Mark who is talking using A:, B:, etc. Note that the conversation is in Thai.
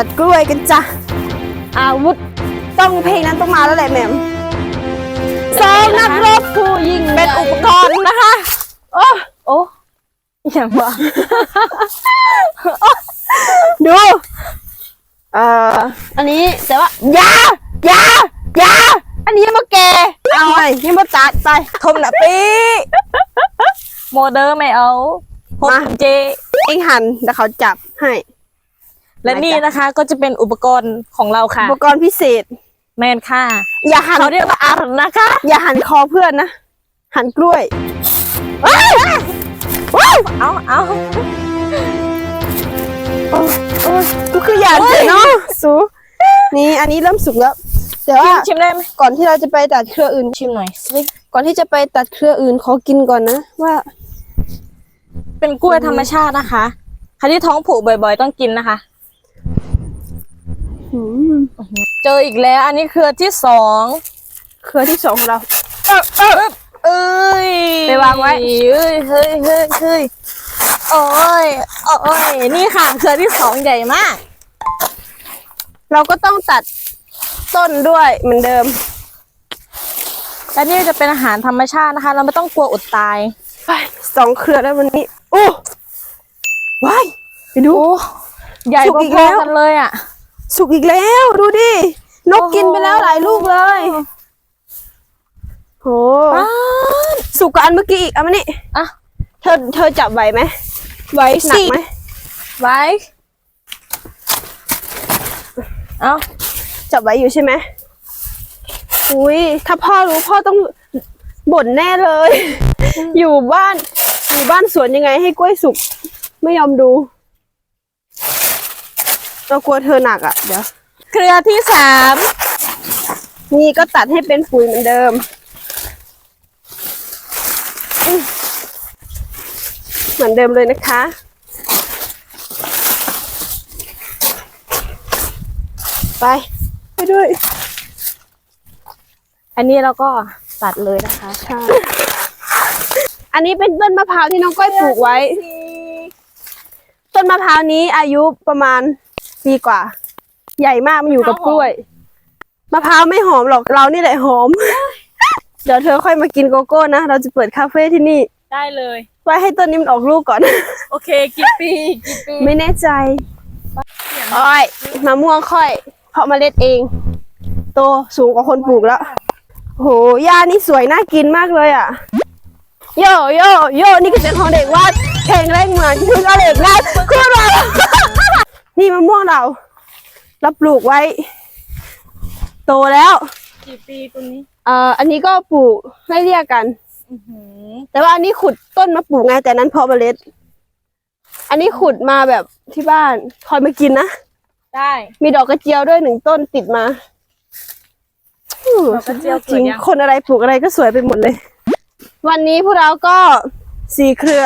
A: ตัดกล้วยกันจ้ะ อาวุธต้องเพลงนั้นต้องมาแล้วแหละแหม่มสองนักรบผู้ยิงเป็นอุปกรณ์นะคะ โอ้
B: โอ้อย่างว่า
A: ดู เอ่ออันนี้แต่ว่า อยาอยาอยาอันนี้ยังมาแก่เอาไอ้ยังมาตัดไปทมนะปี
B: โมเดอร์ไม่เอาพก
A: มา
B: เจ
A: เองหันแล้วเขาจับให้
B: และนี่นะคะก็จะเป็นอุปกรณ์ของเราค่ะ
A: อุปกรณ์พิเศษ
B: แมนค่ะ
A: อย่าหัน
B: เขาเรียกว่าอาร์นะคะ
A: อย่าหันคอเพื่อนนะ หันกล้วยเอ้ยว้าว
B: เอาเอา
A: โอ้โอ้ยกูคืออยากเจอเนาะสูนี่อันนี้เริ่มสุกแล้วแต่ว่า
B: ชิมได้ไหม
A: ก่อนที่เราจะไปตัดเครืออื่น
B: ชิมหน่อยสิ
A: ก่อนที่จะไปตัดเครืออื่นขอกินก่อนนะว่า
B: เป็นกล้วยธรรมชาตินะคะใครที่ท้องผูกบ่อย ๆ ต้องกินนะคะ
A: หืม
B: เจออีกแล้ว อันนี้เครือที่สอง
A: เครือที่สองของเรา
B: เอ้ย
A: ไปวางไว้
B: เอ้ยเฮ้ยเฮ้ยเฮ้ยโอ้ยโอ้ยนี่ค่ะเครือที่สองใหญ่มาก
A: เราก็ต้องตัดต้นด้วยเหมือนเดิม
B: และนี่จะเป็นอาหารธรรมชาตินะคะ เราไม่ต้องกลัวอดตาย
A: ไปสองเครือแล้ววันนี้โอ้ว้ายไปดู
B: โอ้ใหญ่
A: สุก
B: พ
A: อีก
B: อ
A: แล้ว
B: ๆกันเลยอะ
A: สุกอีกแล้วดูดิ นกกินไปแล้วหลายลูกเลยโห
B: อ้าว
A: สุกกว่าอันเมื่อกี้อีกเอามานี่
B: อะ
A: เธอเธอจับไหวไหม
B: ไว้
A: หนั
B: สิ
A: กไหม
B: ไว้เอา
A: จับไหวอยู่ใช่ไหมอุ้ยถ้าพ่อรู้พ่อต้องบ่นแน่เลย อยู่บ้านอยู่บ้านสวนยังไงให้กล้วยสุก ไม่ยอมดู เรากลัวเธอหนักอะ เดี๋ยว
B: เครือที่สาม
A: นี่ก็ตัดให้เป็นปุ๋ยเหมือนเดิมอืมเหมือนเดิมเลยนะคะ ไปไปด้วย
B: อันนี้เราก็ตัดเลยนะคะ
A: ใช่อันนี้เป็นต้นมะพร้าวที่น้องก้อยปลูกไว้ ต้นมะพร้าวนี้อายุประมาณ ปีกว่า ใหญ่มากมันอยู่กับกล้วยมะพร้าวไม่หอมหรอกเรานี่แหละหอม เดี๋ยวเธอค่อยมากินโกโก้นะ เราจะเปิดคาเฟ่ที่นี่
B: ได้เลย
A: ไว้ให้ต้นนี้มันออกลูกก่อน
B: โอเคกี่ปีกี่ปี
A: ไม่แน่ใจอ้อยมะม่วงค่อย เพราะเมล็ดเอง โตสูงกว่าคนปลูกแล้วโหหญ้านี่สวยน่ากินมากเลยอะ โยโยโยนี่คือเสียงของเด็กว่าเพลงแรกเหมือนคือเอาเด็กง่ายคือเรา นี่มะม่วงเราเราปลูกไว้ โตแล้ว
B: กี่ปีตัวนี้
A: เอ่ออันนี้ก็ปลูกไล่เรียกกัน
B: อื้อหือ
A: แต่ว่าอันนี้ขุดต้นมาปลูกไงแต่นั้นเพาะเมล็ด อันนี้ขุดมาแบบที่บ้านคอยมากินนะ
B: ได้
A: มีดอกกระเจียวด้วยหนึ่งต้นติดมา
B: ดอกกระเจียว
A: จริง
B: เกิดยัง
A: คนอะไรปลูกอะไรก็สวยไปหมดเลย วันนี้พวกเราก็สี่เครือ